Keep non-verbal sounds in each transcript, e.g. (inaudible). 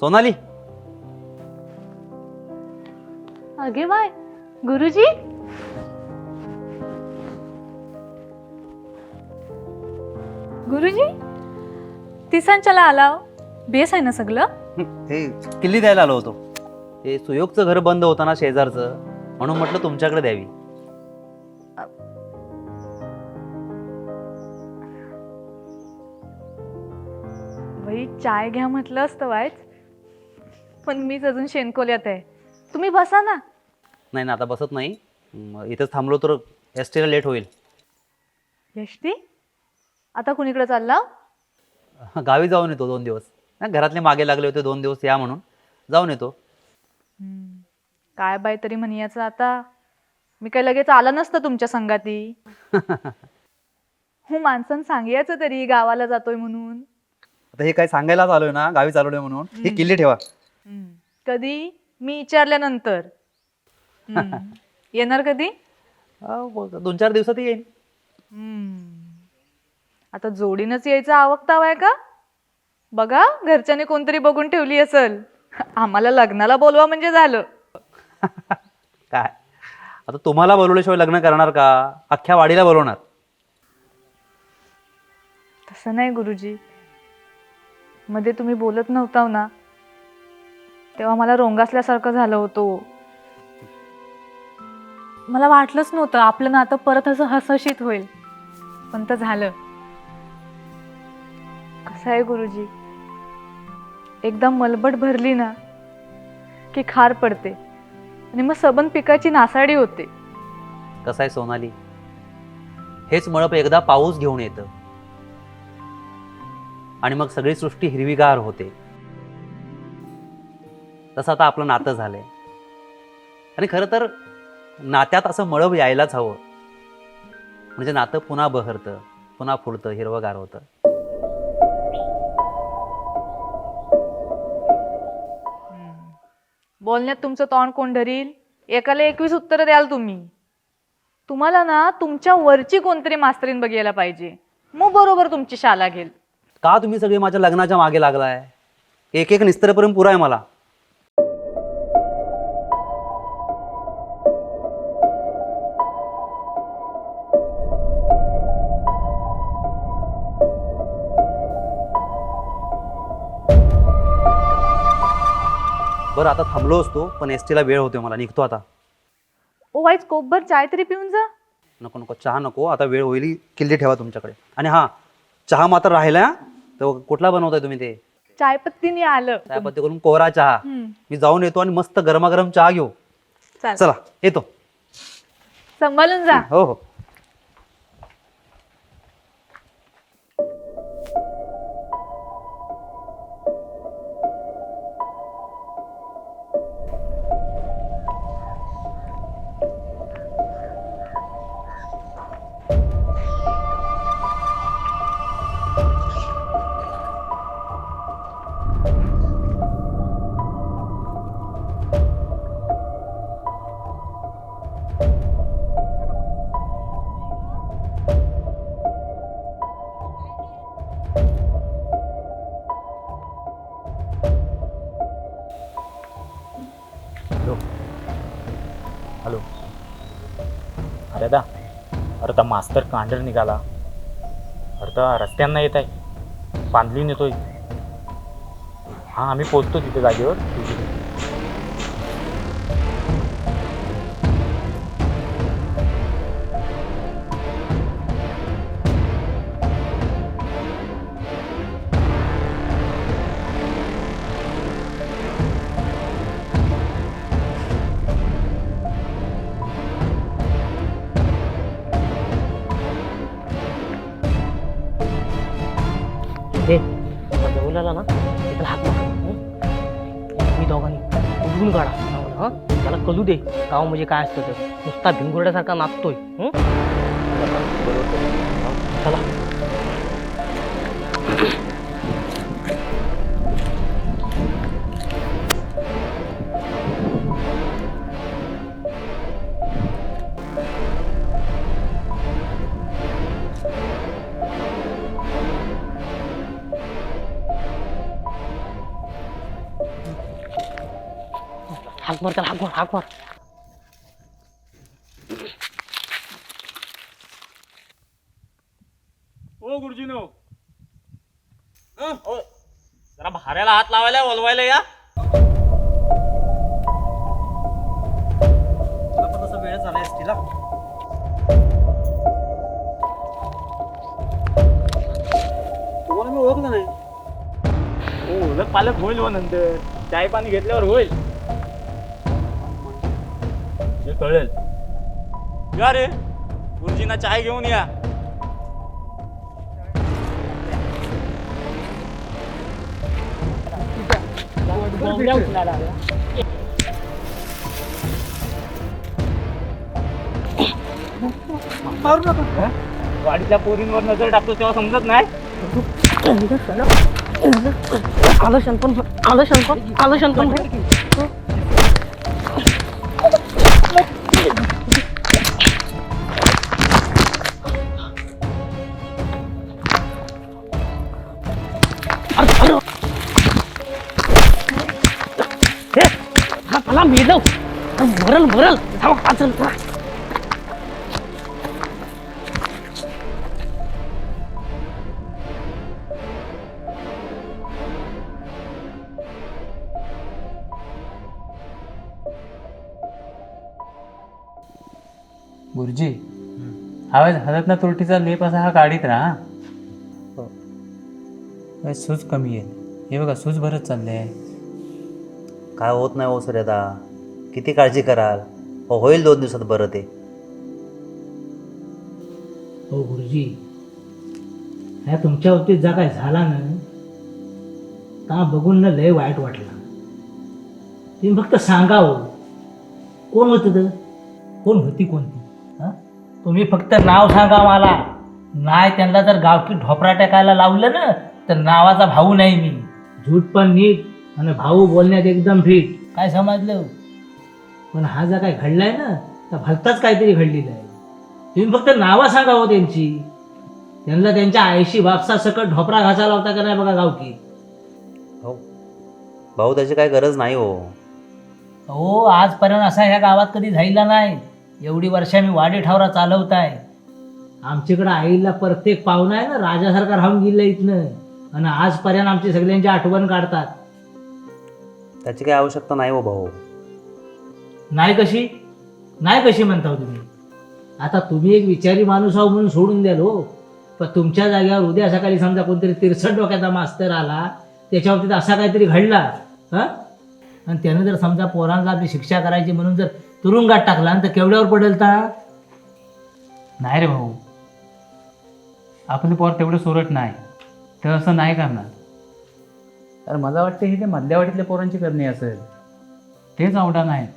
सोनाली. अगे bye गुरुजी. गुरुजी तिसांच्याला आला बेस आहे ना सगळं? हे किल्ली द्यायला आलो होतो. ते सुयोगचं घर बंद होतं ना शेजारचं म्हणून म्हटलं तुमच्याकडे द्यावी. बाई चाय घ्या म्हटलं असतं वायच पण मीच अजून शेणकोल्यात आहे. तुम्ही बसा ना. नाही ना आता बसत नाही. म, इथंच थांबलो तर एस टीला लेट होईल. यष्टी आता कुणीकडे चालला? गावी जाऊन येतो दोन दिवस. हा, घरातले मागे लागले होते दोन दिवस या म्हणून. जाऊन येतो. काय बाय तरी म्हणायचं आता. मी काही लगेच आला नसतं तुमच्या संगाती. (laughs) हो माणसानं सांगायचं तरी गावाला जातोय म्हणून. आता हे काय सांगायलाच आलोय ना गावी चालवलोय म्हणून. ही किल्ली ठेवा. कधी? मी विचारल्यानंतर. (laughs) हम्म. येणार कधी? दोन चार दिवसात येईन. आता जोडीनच यायचा आवकताव आहे का? बघा घरच्याने कोणतरी बघून ठेवली असल. आम्हाला लग्नाला बोलवा म्हणजे झालं. (laughs) काय? आता तुम्हाला बोलवल्याशिवाय लग्न करणार का? अख्ख्या वाडीला बोलवणार. तसं नाही गुरुजी. मध्ये तुम्ही बोलत नव्हता ना. तेव्हा मला रोंगासल्यासारखं झालं होतं मला वाटलंच नव्हतं आपलं नातं परत असं हसशीत होईल. पण तर झालं. कसं आहे गुरुजी? एकदा मलबट भरली ना की खार पडते. आणि मग सबन पिकाची नासाडी होते. कसं आहे सोनाली? हेच मळप एकदा पाऊस घेऊन येतं. आणि मग सगळी सृष्टी हिरवीगार होते. तसं आता आपलं नातं झालंय. आणि खरं तर नात्यात असं मळब यायलाच हवं. म्हणजे नातं पुन्हा बहरतं पुन्हा फुलतं हिरवगार होतं. बोलण्यात तुमचं तोंड कोण धरील एकाला एकवीस उत्तरं द्याल तुम्ही. तुम्हाला ना तुमच्या वरची कोणतरी मास्तरीन बघायला पाहिजे. मग बरोबर तुमची शाला घेईल. का तुम्ही सगळे माझ्या लग्नाच्या मागे लागलाय? एक एक निस्तरपर्यंत पुरा आहे मला. बरं आता थांबलो असतो पण एस टीला वेळ होतोय मला निघतो आता. ओ वाईच कोपभर चाय तरी पिऊन जा. नको नको चहा नको आता वेळ होईल किल्ली ठेवा तुमच्याकडे. आणि हां चहा मात्र राहिला तर कुठला बनवताय तुम्ही ते? चायपत्तीने आलं. त्यापत्ती करून कोरा चहा. हम्म, मी जाऊन येतो आणि मस्त गरमागरम चहा घेऊ. चाल चला येतो. सांभाळून जा. हो हो. अरे दा अरे दा मास्तर कांडर निघाला. अरे दा रस्त्यांना येत आहे. बांधलीन नेतोय. हां आम्ही पोचतो तिथे जागेवर. हे जवळ ना त्याला हात मार. मी दोघांनी उघडून काढा चांगलं, त्याला कलू दे. गाव म्हणजे काय असतं तर नुसता भिंगुरड्यासारखा नाचतोय. चला. हाक मार त्याला हाक मार हाक मार ओ गुरुजीनो जरा भाऱ्याला हात लावायला वलवायला या. पण तसा वेळ झाला तिला तुम्हाला मी ओळखलं नाही. ओळख पालक होईल व नंतर. चाय पाणी घेतल्यावर होईल. जे कळेल. या रे गुरुजींना चाय घेऊन या. गाडीच्या पोरींवर नजर टाकतो तेव्हा समजत नाही? आलं शंकन आलं शंकन आलं थांब, वाचल, थांब. गुरुजी आवाज हलत ना तुरटीचा लेप असा हा काढीत राहा. हो. काय सूज कमी आहे हे बघा सूज भरत चाललंय. काय होत नाही हो सर आता? किती काळजी कराल? हो होईल दोन दिवसात बरं ते. हो गुरुजी. ह्या तुमच्या बाबतीत जा काय झाला ना ता बघून ना लय वाईट वाटला. तुम्ही फक्त सांगा हो. कोण होतं तर कोण होती कोणती? तुम्ही फक्त नाव सांगा मला. नाही त्यांना जर गावठी ढोपरा टाकायला लावलं ना तर नावाचा भाऊ नाही मी. झूट पण नीट आणि भाऊ बोलण्यात एकदम फिट काय समजलं? पण हा जर काय घडलाय ना तर भलताच काहीतरी घडलेलं आहे. तुम्ही फक्त नावं सांगा हो त्यांची. त्यांना त्यांच्या आईशी बापसा सकट ढोपरा घासायला होता का नाही बघा गावकी. हो. भाऊ त्याची काय गरज नाही हो. हो आजपर्यंत असा ह्या गावात कधी झालेला नाही. एवढी वर्ष मी वाडी ठावरा चालवत आहे आमच्याकडे आईला प्रत्येक पाहुणा आहे ना राजासारखा राहून गेलं इथनं. आणि आजपर्यंत आमची सगळ्यांची आठवण काढतात. त्याची काही आवश्यकता नाही हो भाऊ. नाही कशी? नाही कशी म्हणता हो तुम्ही? आता तुम्ही एक विचारी माणूस आहो म्हणून सोडून द्याल हो. पण तुमच्या जागेवर उद्या सकाळी समजा कोणतरी तिरसट डोक्याचा मास्तर आला त्याच्या बाबतीत असा काहीतरी घडला हां? आणि त्यानं जर समजा पोरांना आपली शिक्षा करायची म्हणून जर तुरुंगात टाकला तर केवढ्यावर पडेल ता? नाही रे भाऊ. आपलं पोर तेवढं सुरट नाही. तर असं नाही करणार. तर मला वाटतं हे ते मधल्यावाडीतल्या पोरांची करणे असेल. तेच आवडा नाही.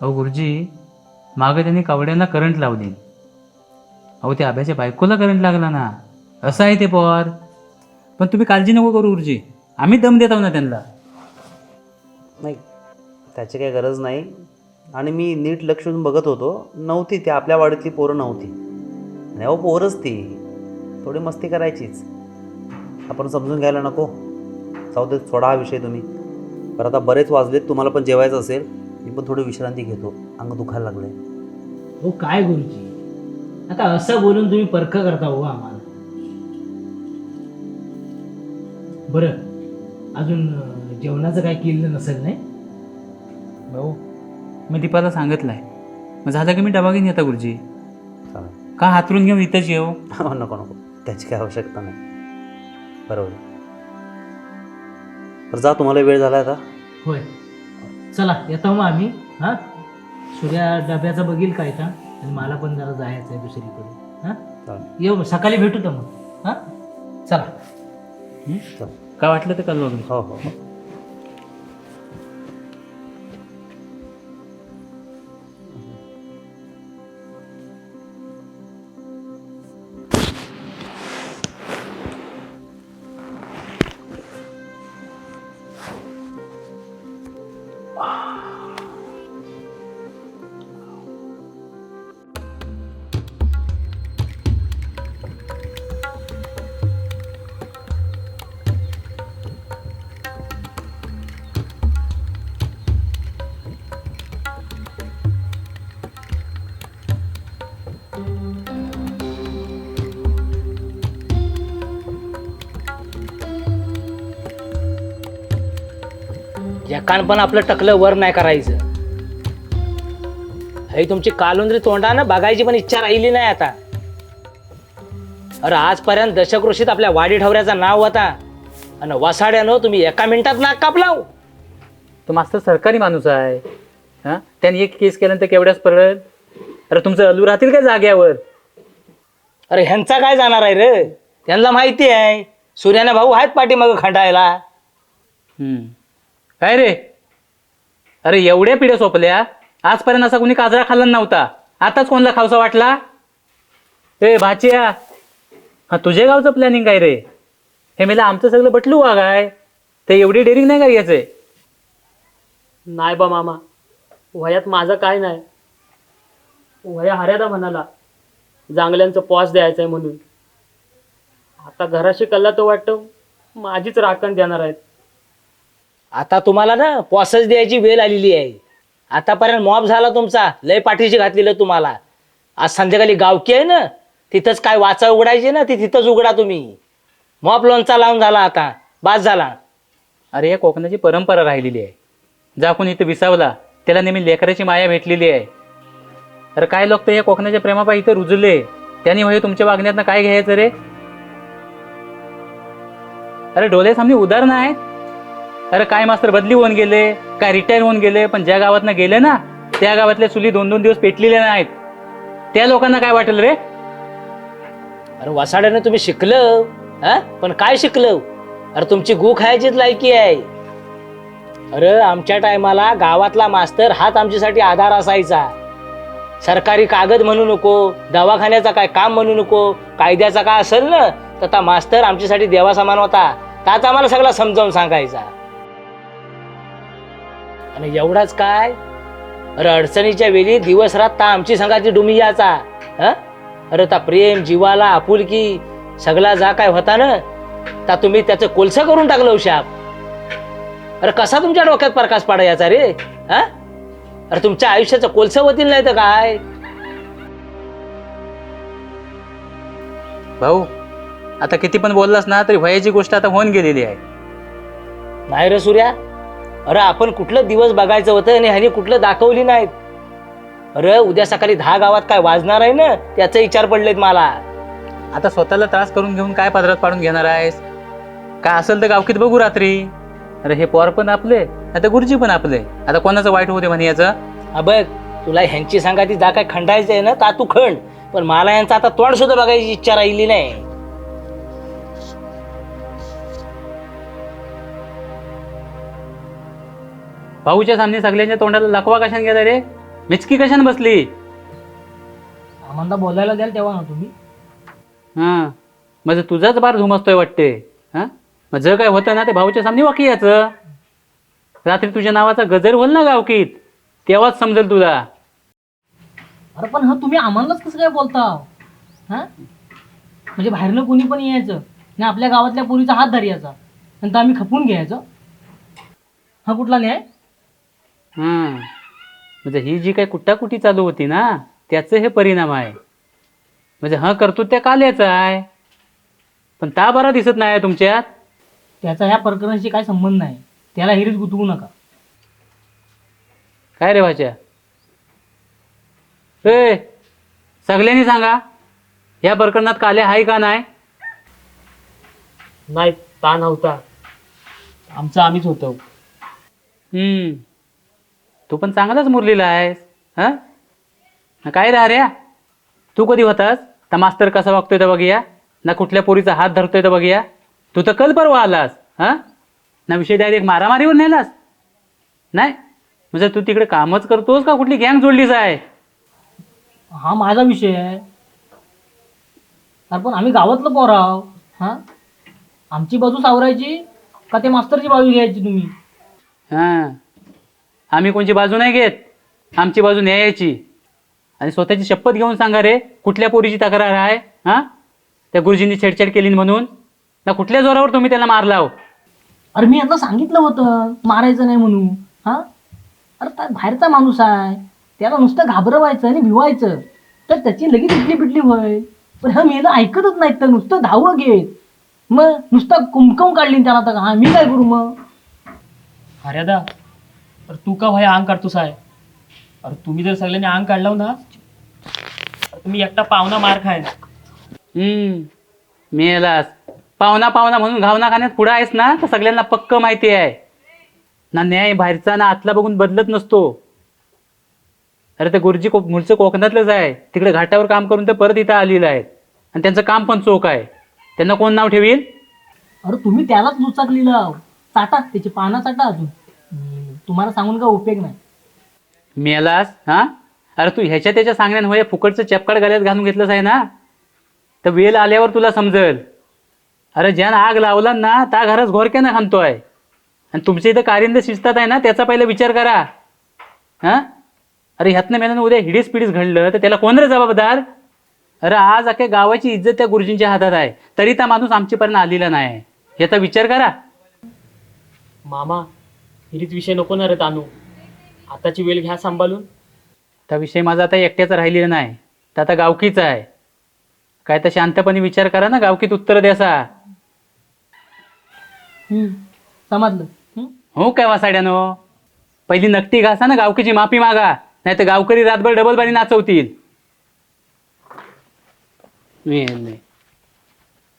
अहो गुरुजी मागं त्यांनी कावड्यांना करंट लावली. अहो त्या आब्याच्या बायकोला करंट लागला ना. असं आहे ते पोर. पण तुम्ही काळजी नको करू गुरुजी. आम्ही दम देत आहोत ना त्यांना. नाही त्याची काही गरज नाही. आणि मी नीट लक्ष देऊन बघत होतो. नव्हती ती आपल्या वाडीतली पोरं नव्हती. नाही अहो पोरच ती. थोडी मस्ती करायचीच. आपण समजून घ्यायला नको. जाऊ दे सोडा हा विषय तुम्ही. बरं आता बरेच वाजलेत तुम्हाला पण जेवायचं असेल मी पण थोडी विश्रांती घेतो. अंग दुखायला लागले हो काय गुरुजी? आता असं बोलून तुम्ही परख करता हो आम्हाला. बरं अजून जेवणाचं काय केलं नसेल नाही? भाऊ मी दीपाला सांगितलं आहे मग झालं की मी डबा घेऊन येता गुरुजी. चालेल. का हातरून घेऊन इथंच येऊ? (laughs) नको नको. त्याची काही आवश्यकता नाही. बरोबर तर जा तुम्हाला वेळ झाला आता. होय. चला येतो मग आम्ही हां? सूर्या डब्याचं बघील काय का आणि मला पण जरा जायचं आहे दुसरीकडे हां? चालेल. येऊ मग सकाळी भेटू तर मग हां? चला. चल. काय वाटलं तर कळवा हो हो. एकान पण आपलं टकलं वर नाही करायचं. हे तुमची कालुंद्री तोंडानं बघायची पण इच्छा राहिली नाही आता. अरे आजपर्यंत दशकृषीत आपल्या वाडी ठवऱ्याचं नाव होता. आणि वसाड्यानं तुम्ही एका मिनिटात नाक कापला तो मास्तर सरकारी माणूस आहे. हां? त्यांनी एक केस केल्यानंतर केवढ्याच परत अरे तुमचं अलू राहतील काय जाग्यावर? अरे ह्यांचा काय जाणार आहे रे? त्यांना माहिती आहे. सूर्याने भाऊ आहेत पाठीमागं खंडायला. हम्म. काय रे? अरे एवढ्या पिढ्या सोपल्या? आजपर्यंत असा कोणी काजरा खाल्ला नव्हता. आताच कोणाला खावसा वाटला? ए भाचिया. हा तुझ्या गावचं प्लॅनिंग काय रे? हे मेला आमचं सगळं बटलू वा काय ते एवढी डेअरिंग नाही करायचंय नाही बा मामा. वयात माझं काय नाही. वया हऱ्यादा म्हणाला जांगल्यांचं पॉस द्यायचंय म्हणून. आता घराशी कल्ला तो वाटतो माझीच राखण देणार आहेत. आता तुम्हाला ना पॉसच द्यायची वेळ आलेली आहे. आतापर्यंत मॉब झाला तुमचा लय पाठीशी घातलेलं तुम्हाला. आज संध्याकाळी गावकी आहे ना तिथंच काय वाचा उघडायची ना ती तिथंच उघडा तुम्ही. मॉप लोणचा लावून झाला आता बास झाला. अरे या कोकणाची परंपरा राहिलेली आहे. जा कोणी इथं विसावला त्याला नेहमी लेकराची माया भेटलेली आहे. अरे काय लोक तर या कोकणाच्या प्रेमापा इथं रुजले. त्यांनी म्हणजे तुमच्या वागण्यात काय घ्यायचं रे? अरे डोळे सामने उदाहरणं आहे अरे काय मास्तर बदली होऊन गेले काय रिटायर होऊन गेले पण ज्या गावात गेले ना त्या गावातल्या चुली दोन दोन दिवस पेटलेल्या नाहीत. त्या लोकांना काय वाटेल रे? अरे वसाड्याने तुम्ही शिकलं हा? पण काय शिकलं? अरे तुमची गू खायचीच लायकी आहे. अरे आमच्या टायमाला गावातला मास्तर हाच आमच्यासाठी आधार असायचा. सरकारी कागद म्हणू नको दवाखान्याचा काय काम म्हणू नको कायद्याचा काय असेल ना तर त्या मास्तर आमच्यासाठी देवासमान होता. त्याचा आम्हाला सगळा समजावून सांगायचा. आणि एवढाच काय? अरे अडचणीच्या वेळी दिवस रात ता आमची संघाची डुमी याचा हं? अरे ता प्रेम जीवाला आपुलकी सगळा जा काय होता ना? ता तुम्ही त्याचं कोलसं करून टाकलं शाप अरे कसा तुमच्या डोक्यात प्रकाश पाडायचा रे हा? अरे तुमच्या आयुष्याचं कोलसं होतील नाही तर काय? भाऊ आता किती पण बोललास ना तरी वयाची गोष्ट आता होऊन गेलेली आहे. नाही रे सूर्या अरे आपण कुठलं दिवस बघायचं होतं आणि ह्यानी कुठलं दाखवली नाहीत. अरे उद्या सकाळी दहा गावात काय वाजणार आहे ना? त्याचे विचार पडलेत मला. आता स्वतःला त्रास करून घेऊन काय पदरात पाडून घेणार आहेस? काय असेल तर गावकीत बघू रात्री. अरे हे पोर पण आपले आता गुरुजी पण आपले. आता कोणाचं वाईट होते म्हणे याचं? हा बघ तुला ह्यांची सांगाती जा काय खंडायचं आहे ना ता तू खंड पण मला यांचं आता तोंड सुद्धा बघायची इच्छा राहिली नाही. भाऊच्या सामने सगळ्यांच्या तोंडाला लकवा कशाने गेला रे? मिचकी कशाने बसली? आम्हाला बोलायला द्याल तेव्हा ना तुम्ही. हां. म्हणजे तुझाच बार धुमसतोय वाटते हां? मग जर काय होतं ना ते भाऊच्या सामने वाकी याचं. रात्री तुझ्या नावाचा गजर होल ना गावकीत. तेव्हाच समजेल तुला? अरे पण हा तुम्ही आम्हालाच कसं काय बोलता हा? म्हणजे बाहेरनं कोणी पण यायचं आणि आपल्या गावातल्या पोरीचा हात धरायचा नंतर आम्ही खपून घ्यायचं. हा कुठला न्याय? हां म्हणजे ही जी काही कुट्टाकुटी चालू होती ना त्याचे हे परिणाम आहे. म्हणजे हा करतो त्या काल्याचा आहे. पण ता बरा दिसत नाही आहे तुमच्यात. त्याचा ह्या प्रकरणाशी काय संबंध नाही. त्याला हिरीत गुतवू नका. काय रे भाच्या? ए सगळ्यांनी सांगा या प्रकरणात काल्या आहे का नाही? नाही ता नव्हता. आमचं आम्हीच होतो. हम्म. तू पण चांगलाच मुरलेला आहेस हां? काय रे अरे तू कधी होतास? तर मास्तर कसा वागतोय तर बघूया? ना कुठल्या पोरीचा हात धरतोय तर बघूया? तू तर कल परवा आलास हां? ना विषय डायरेक्ट मारामारीवर नेलास? नाही? म्हणजे तू तिकडे कामच करतोस का? कुठली गँग जोडलीच आहे? हा माझा विषय आहे. अरे पण आम्ही गावातलं पोर आहो हा? आमची बाजू सावरायची का ते मास्तरची बाजू घ्यायची तुम्ही? हां. आम्ही कोणची बाजू नाही घेत. आमची बाजू न्यायाची. आणि स्वतःची शपथ घेऊन सांगा रे कुठल्या पोरीची तक्रार आहे? हां? त्या गुरुजींनी छेडछाड केली म्हणून? ना कुठल्या जोरावर तुम्ही त्याला मारला हो अरे मी यांना सांगितलं होतं मारायचं नाही म्हणून. हा? अरे त्या बाहेरचा माणूस आहे. त्याला नुसतं घाबरवायचं आणि भिवायचं. तर त्याची लगेच इटली पिटली होय. पण हा मेलं ऐकतच नाहीत तर नुसतं धावं घेत. मग नुसतं कुमकम काढली त्याला तर हा मी काय करू मग? हऱ्यादा अरे तू का भाई अंग काढतोस आहे? अरे तुम्ही जर सगळ्यांनी अंग काढलाव ना अरे तुम्ही एकटा पावना मार खाय हम्म मेलास पाहुणा पाहुणा म्हणून घावना खाण्यात पुढं आहेस ना तर सगळ्यांना पक्क माहिती आहे. ना न्याय बाहेरचा ना आतला बघून बदलत नसतो. अरे ते गुरुजी को मूळचं कोकणातलंच आहे. तिकडे घाटावर काम करून ते परत इथं आलेलं आहेत आणि त्यांचं काम पण चोख आहे. त्यांना कोण नाव ठेवील? अरे तुम्ही त्यालाच दुचाकलीला चाटा त्याची पानं चाटा अजून. तुम्हाला सांगून का उपयोग नाही? मेलास हा? अरे तू ह्याच्या त्याच्या सांगण्यान होय फुकटचं चपकाड गळ्यात घालून घेतलंच आहे ना? तर वेल आल्यावर तुला समजल. अरे ज्यानं आग लावला ना त्या घरच घोरक्यानं खांतोय आणि तुमच्या इथं कारिंद शिजतात आहे ना त्याचा पहिला विचार करा. हा? अरे ह्यातनं मेल्यानं उद्या हिडीस पिढीस घडलं तर त्याला कोण रे जबाबदार? अरे आज अख्या गावाची इज्जत त्या गुरुजींच्या हातात आहे. तरी त्या माणूस आमच्यापर्यंत आलेला नाही. याचा विचार करा. मामा हिरीत विषय नको ना रे तानू. आताची वेळ घ्या सांभाळून. त्या विषय माझा आता एकट्याचा राहिलेला नाही तर आता गावकीचा आहे. काय तर शांतपणे विचार करा ना गावकीत उत्तर द्यासा हम्म, समजलं. हम्म? हो काय वासाड्यानो? पहिली नक्टी घासा ना गावकीची माफी मागा नाही तर गावकरी रातभर डबल बारी नाचवतील.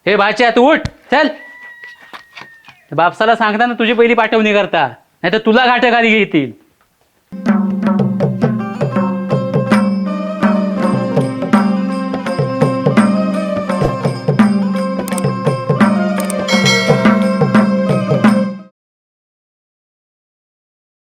हे बाच्या तू उठ चल. बापसाला सांगता ना तुझी पहिली पाठवणी करता. नाही तर तुला घाटे खाली घेतील.